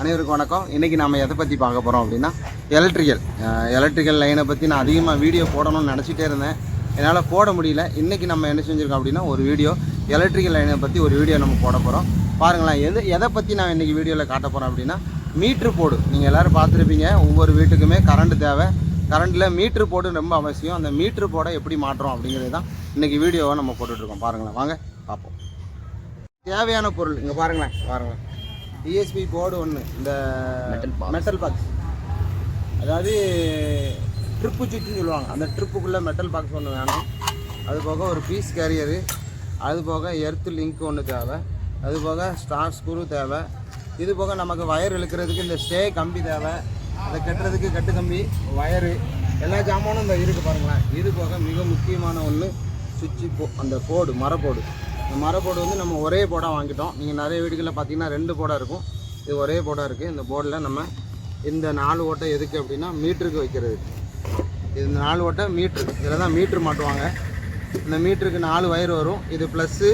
அனைவருக்கும் வணக்கம். இன்றைக்கி நம்ம எதை பற்றி பார்க்க போகிறோம் அப்படின்னா எலக்ட்ரிக்கல் எலக்ட்ரிக்கல் லைனை பற்றி நான் அதிகமாக வீடியோ போடணும்னு நினச்சிட்டே இருந்தேன். என்னால் போட முடியல. இன்றைக்கி நம்ம என்ன செஞ்சுருக்கோம் அப்படின்னா ஒரு வீடியோ எலக்ட்ரிக்கல் லைனை பற்றி ஒரு வீடியோ நம்ம போட போகிறோம் பாருங்களேன் எது எதை பற்றி நான் இன்றைக்கி வீடியோவில் காட்ட போகிறேன் அப்படின்னா மீட்ரு போடு நீங்கள் எல்லோரும் பார்த்துருப்பீங்க ஒவ்வொரு வீட்டுக்குமே கரண்ட்டு தேவை. கரண்ட்டில் மீட்ரு போடு ரொம்ப அவசியம். அந்த மீட்ரு போட எப்படி மாற்றோம் அப்படிங்கிறது தான் இன்றைக்கி வீடியோவை நம்ம போட்டுட்ருக்கோம் பாருங்களேன் வாங்க பார்ப்போம். தேவையான பொருள் இங்கே பாருங்களேன் பாருங்களேன். டிஎஸ்பி போர்டு ஒன்று இந்த. மெட்டல் பாக்ஸ் அதாவது ட்ரிப்பு சுவிட்சுன்னு சொல்லுவாங்க. அந்த ட்ரிப்புக்குள்ளே மெட்டல் பாக்ஸ் ஒன்று வேணும். அது போக ஒரு பீஸ் கேரியரு அது போக எர்த்து லிங்க் ஒன்று தேவை. அது போக ஸ்டார் ஸ்க்ரூ தேவை. இது போக நமக்கு வயர் இழுக்கிறதுக்கு இந்த ஸ்டே கம்பி தேவை. அதை கட்டுறதுக்கு கட்டு கம்பி வயரு எல்லா ஜாமானும் இந்த இருக்குது பாருங்களேன். இது போக மிக முக்கியமான ஒன்று சுவிட்சு போ அந்த போர்டு மரப்போடு இந்த மரப்போடு வந்து நம்ம ஒரே போர்டாக வாங்கிட்டோம். நீங்கள் நிறைய வீடுகளில் பார்த்தீங்கன்னா ரெண்டு போர்டாக இருக்கும். இது ஒரே போர்டாக இருக்குது இந்த போர்டில் நம்ம இந்த நாலு ஓட்டை எதுக்கு அப்படின்னா மீட்டருக்கு வைக்கிறது. இது இந்த நாலு ஓட்டை மீட்ரு இதில் தான் மீட்ரு மாட்டுவாங்க. இந்த மீட்டருக்கு நாலு வயர் வரும். இது ப்ளஸ்ஸு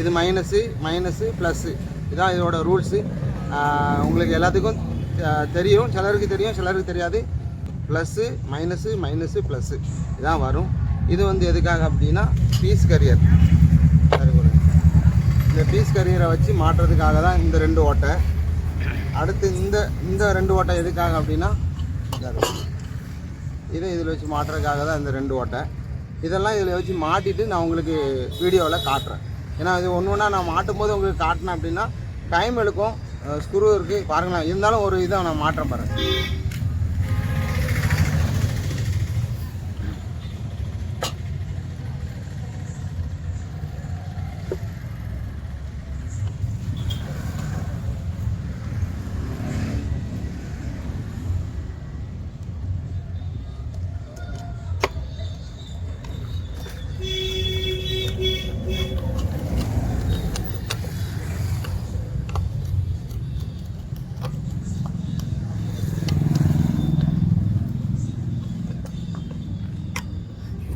இது மைனஸு மைனஸு ப்ளஸ்ஸு இதுதான் இதோட ரூல்ஸு உங்களுக்கு எல்லாத்துக்கும் தெரியும். சிலருக்கு தெரியும் சிலருக்கு தெரியாது. ப்ளஸ்ஸு மைனஸு மைனஸு ப்ளஸ்ஸு இதான் வரும். இது வந்து எதுக்காக அப்படின்னா பீஸ் கரியர். இந்த பீஸ் கரியரை வச்சு மாட்டுறதுக்காக தான் இந்த ரெண்டு ஓட்டை. அடுத்து இந்த இந்த ரெண்டு ஓட்டை எதுக்காக அப்படின்னா இதை. இதில் வச்சு மாட்டுறதுக்காக தான் இந்த ரெண்டு ஓட்டை. இதெல்லாம் இதில் வச்சு மாட்டிட்டு நான் உங்களுக்கு வீடியோவில் காட்டுறேன். ஏன்னா இது ஒன்று ஒன்றா நான் மாட்டும் போது உங்களுக்கு காட்டினேன் அப்படின்னா டைம் எடுக்கும். ஸ்க்ரூ இருக்குது பாருங்களேன் இருந்தாலும் ஒரு இதை நான் மாற்றம் பாருங்கள்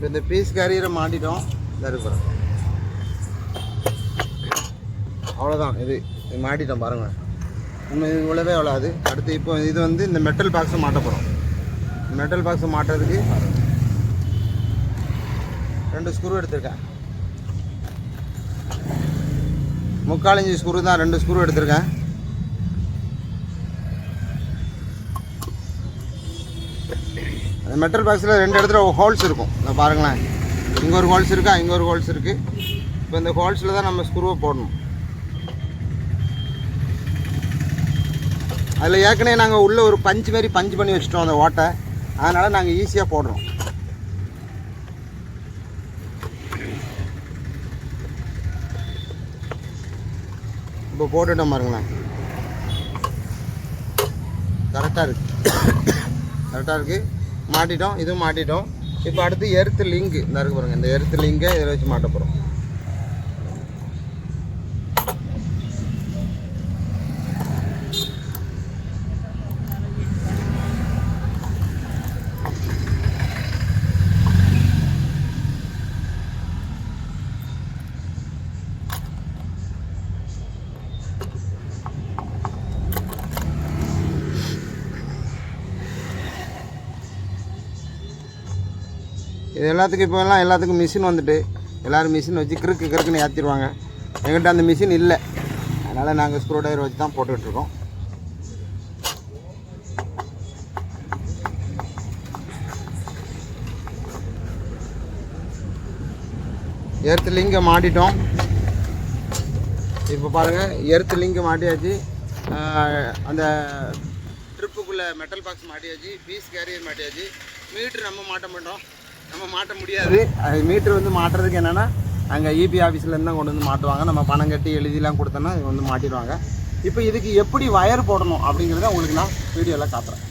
இப்போ இந்த பீஸ் கேரியரை மாட்டிட்டோம். தருப்புறோம் அவ்வளோதான் இது இது மாட்டிட்டோம் பாருங்க. இன்னும் இது உள்ளவே அவ்வளோது அடுத்து இப்போ இது வந்து இந்த மெட்டல் பாக்ஸை மாட்ட போகிறோம் மெட்டல் பாக்ஸை மாட்டுறதுக்கு ரெண்டு ஸ்க்ரூ எடுத்திருக்கேன். முக்கால் இன்ச்சு ஸ்க்ரூ தான் ரெண்டு ஸ்க்ரூ எடுத்திருக்கேன். அந்த மெட்டல் பாக்ஸில் ரெண்டு இடத்துல ஹோல்ஸ் இருக்கும். இந்த பாருங்களேன். இங்கே ஒரு ஹோல்ஸ் இருக்கா? இங்கே ஒரு ஹோல்ஸ் இருக்குது இப்போ இந்த ஹோல்ஸில் தான் நம்ம ஸ்க்ரூவை போடணும். அதில் ஏற்கனவே நாங்கள் உள்ளே ஒரு பஞ்சு மாரி பஞ்சு பண்ணி வச்சுட்டோம் அந்த ஓட்டை. அதனால் நாங்கள் ஈஸியாக போடுறோம். இப்போ போட்டுட்டோம் பாருங்களேன். கரெக்டாக இருக்குது கரெக்டாக இருக்குது மாட்டிட்டோம் இதுவும் மாட்டிட்டோம். இப்போ அடுத்து எர்த்து லிங்க். இந்த இருக்கு பாருங்கள் இந்த எர்த்து லிங்கை இதில் வச்சு மாட்ட போகிறோம் இது எல்லாத்துக்கும் இப்போ எல்லாம் எல்லாத்துக்கும் மிஷின் வந்துட்டு. எல்லோரும் மிஷின் வச்சு கிறுக்கு கிறுக்குன்னு ஏற்றிடுவாங்க எங்கிட்ட அந்த மிஷின் இல்லை. அதனால் நாங்கள் ஸ்க்ரூ ட்ரைவர் வச்சு தான் போட்டுட்ருக்கோம் எர்த்து லிங்கை மாட்டிட்டோம். இப்போ பாருங்கள் எர்த்து லிங்கை மாட்டியாச்சு. அந்த ட்ரிப்புக்குள்ளே மெட்டல் பாக்ஸ் மாட்டியாச்சு. பீஸ் கேரியர் மாட்டியாச்சு. மீட்ரு நம்ம மாட்ட மாட்டோம். நம்ம மாட்ட முடியாது. அது மீட்ரு வந்து மாட்டுறதுக்கு என்னென்னா அங்கே இபி ஆஃபீஸ்லேருந்து தான் கொண்டு வந்து மாட்டுவாங்க. நம்ம பணம் கட்டி எழுதிலாம் கொடுத்தோன்னா இது வந்து மாட்டிடுவாங்க. இப்போ இதுக்கு எப்படி வயர் போடணும் அப்படிங்கிறத உங்களுக்கு நான் வீடியோவில் காட்டுறேன்.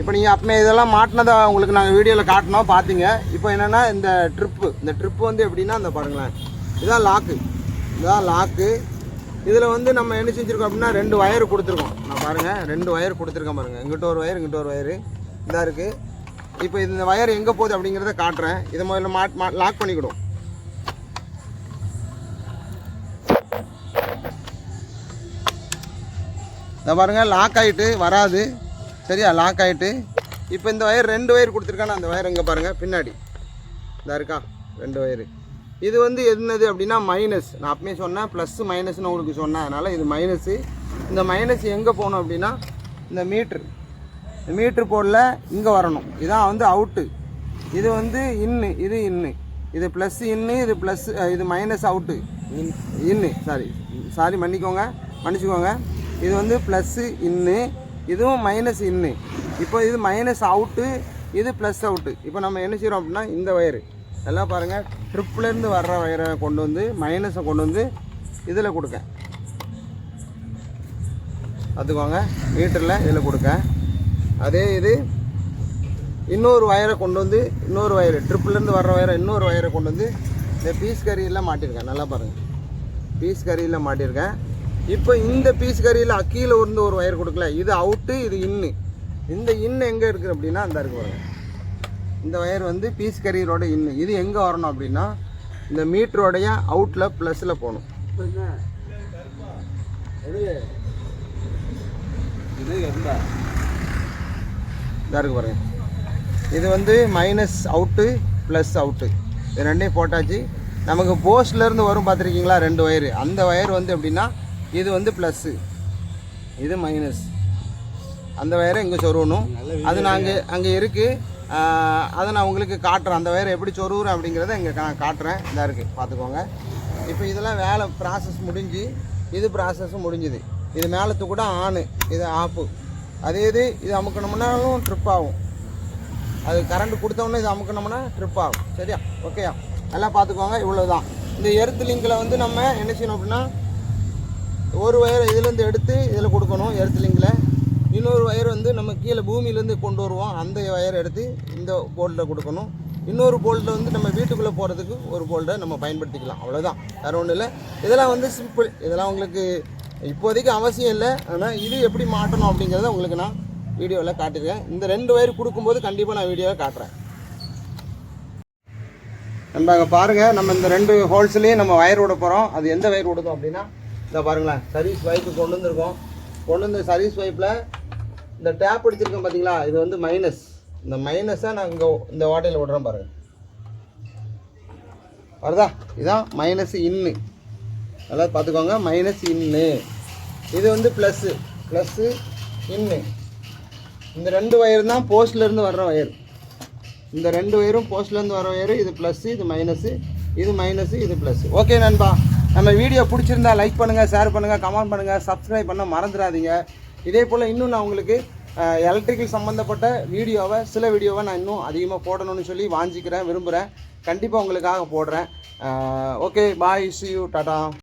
இப்போ நீங்கள் அப்போ இதெல்லாம் மாட்டினதை உங்களுக்கு நாங்கள் வீடியோவில் காட்டினோம் பார்த்தீங்க இப்போ என்னென்னா இந்த ட்ரிப்பு இந்த ட்ரிப்பு வந்து எப்படின்னா அந்த பாருங்களேன். இதான் லாக்கு இதான் லாக்கு இதில் வந்து நம்ம என்ன செஞ்சுருக்கோம் அப்படின்னா ரெண்டு ஒயர் கொடுத்துருக்கோம். நான் பாருங்கள் ரெண்டு ஒயர் கொடுத்துருக்கேன் பாருங்கள் இங்கிட்ட ஒரு ஒயர் இங்கிட்ட ஒரு ஒயர் இதாக இருக்குது இப்போ இந்த ஒயர் எங்கே போகுது அப்படிங்கிறத காட்டுறேன். இதை முதல்ல மாட் மா லாக் பண்ணிக்கிடும் இந்த பாருங்கள் லாக் ஆகிட்டு வராது. சரியா? லாக் ஆகிட்டு இப்போ இந்த ஒயர் ரெண்டு ஒயர் கொடுத்துருக்கானே அந்த ஒயர் இங்கே பாருங்கள் பின்னாடி. இந்த இருக்கா? ரெண்டு ஒயரு இது வந்து என்னது அப்படின்னா மைனஸ் நான் அப்பயே சொன்னேன் ப்ளஸ் மைனஸ்னு உங்களுக்கு சொன்னேன். அதனால் இது மைனஸு இந்த மைனஸ் எங்கே போகணும் அப்படின்னா இந்த மீட்ரு மீட்ரு போடல இங்கே வரணும். இதான் வந்து அவுட்டு இது வந்து இன்னு இது இன்னு இது ப்ளஸ் இன்னு இது ப்ளஸ் இது மைனஸ் அவுட்டு இன்னு சாரி சாரி மன்னிக்கோங்க. மன்னிச்சுக்கோங்க. இது வந்து ப்ளஸ்ஸு இன்னு இதுவும் மைனஸ் இன்னு இப்போ இது மைனஸ் அவுட்டு இது ப்ளஸ் அவுட்டு இப்போ நம்ம என்ன செய்கிறோம் அப்படின்னா இந்த வயரு நல்லா பாருங்கள் ட்ரிப்லேருந்து வர்ற வயரை கொண்டு வந்து மைனஸை கொண்டு வந்து இதில் கொடுக்க பார்த்துக்கோங்க மீட்டரில் இதில் கொடுக்க அதே இது இன்னொரு வயரை கொண்டு வந்து இன்னொரு வயர் ட்ரிப்லேருந்து வர்ற வயரை இன்னொரு வயரை கொண்டு வந்து இந்த பீஸ் கறியில் மாட்டியிருக்கேன். நல்லா பாருங்கள் பீஸ் கறியில் மாட்டியிருக்கேன். இப்போ இந்த பீஸ் கறியில் கீழே இருந்து ஒரு வயர் கொடுக்கல. இது அவுட்டு இது இன்னு இந்த இன்னு எங்கே இருக்குது அப்படின்னா அந்த இருக்கு பாருங்க. இந்த வயர் வந்து பீஸ் கறியரோட இன்னு இது எங்கே வரணும் அப்படின்னா இந்த மீட்டரோடைய அவுட்டில் ப்ளஸில் போகணும். இது எந்த? இதாக இருக்கு பாருங்க. இது வந்து மைனஸ் அவுட்டு ப்ளஸ் அவுட்டு இது ரெண்டையும் போட்டாச்சு. நமக்கு போஸ்ட்லேருந்து வரும் பார்த்துருக்கீங்களா? ரெண்டு ஒயரு அந்த ஒயர் வந்து எப்படின்னா இது வந்து ப்ளஸ்ஸு இது மைனஸ் அந்த ஒயரை இங்கே சொருகணும். அது நான் அங்கே அங்கே இருக்குது அதை நான் உங்களுக்கு காட்டுறேன். அந்த ஒயரை எப்படி சொருகுறேன் அப்படிங்கிறத இங்கே நான் காட்டுறேன். இதாக இருக்குது பார்த்துக்கோங்க. இப்போ இதெல்லாம் வேலை ப்ராசஸ் முடிஞ்சு இது ப்ராசஸும் முடிஞ்சுது. இது மேலே கூட ஆணு இது ஆப்பு அதே இது இது அமுக்கணும்னாலும் ட்ரிப் ஆகும். அது கரண்ட் கொடுத்தோன்னே இது அமுக்கணும்னா ட்ரிப் ஆகும். சரியா? ஓகேயா நல்லா பார்த்துக்கோங்க இவ்வளோ தான் இந்த எர்த் லிங்கில் வந்து நம்ம என்ன செய்யணும் அப்படின்னா ஒரு ஒயர் இதுலேருந்து எடுத்து இதில் கொடுக்கணும் எர்த் லிங்கில் இன்னொரு ஒயர் வந்து நம்ம கீழே பூமியிலேருந்து கொண்டு வருவோம் அந்த ஒயர் எடுத்து இந்த போல்ட்டில் கொடுக்கணும். இன்னொரு போல்டில் வந்து நம்ம வீட்டுக்குள்ளே போகிறதுக்கு ஒரு போல்ட்டை நம்ம பயன்படுத்திக்கலாம். அவ்வளோதான் வேறு ஒன்றும் இல்லை. இதெல்லாம் வந்து சிம்பிள் இதெல்லாம் உங்களுக்கு இப்போதைக்கு அவசியம் இல்லை. ஆனால் இது எப்படி மாட்டணும் அப்படிங்கிறத உங்களுக்கு நான் வீடியோவில் காட்டியிருக்கேன். இந்த ரெண்டு வயிறு கொடுக்கும்போது கண்டிப்பாக நான் வீடியோவை காட்டுறேன். நம்ம அங்கே பாருங்கள் நம்ம இந்த ரெண்டு ஹோல்ஸ்லேயும் நம்ம வயர் விட போகிறோம் அது எந்த வயர் விடுதோம் அப்படின்னா இந்த பாருங்களேன் சர்வீஸ் வைப்பு கொண்டு வந்திருக்கோம். கொண்டு வந்து சர்வீஸ் வைப்பில் இந்த டேப் அடிச்சிருக்கோம் பார்த்தீங்களா இது வந்து மைனஸ் இந்த மைனஸை நான் இங்கே இந்த வாட்டையில் விடுறேன் பாருங்கள் வருதா? இதான் மைனஸ் இன்னு நல்லா பார்த்துக்கோங்க மைனஸ் இன்னு இது வந்து ப்ளஸ்ஸு ப்ளஸ்ஸு இன்னு இந்த ரெண்டு ஒயர் தான் போஸ்ட்லேருந்து வர்ற ஒயர் இந்த ரெண்டு ஒயரும் போஸ்ட்லேருந்து வர ஒயரு இது ப்ளஸ்ஸு இது மைனஸு இது மைனஸு இது ப்ளஸ்ஸு ஓகே நண்பா. நம்ம வீடியோ பிடிச்சிருந்தா லைக் பண்ணுங்கள் ஷேர் பண்ணுங்கள் கமெண்ட் பண்ணுங்கள் சப்ஸ்கிரைப் பண்ண மறந்துடாதீங்க. இதே போல் இன்னும் நான் உங்களுக்கு எலக்ட்ரிக்கல் சம்மந்தப்பட்ட வீடியோவை சில வீடியோவை நான் இன்னும் அதிகமாக போடணும்னு சொல்லி வாஞ்சிக்கிறேன் விரும்புகிறேன் கண்டிப்பாக உங்களுக்காக போடுறேன். Okay bye see you tata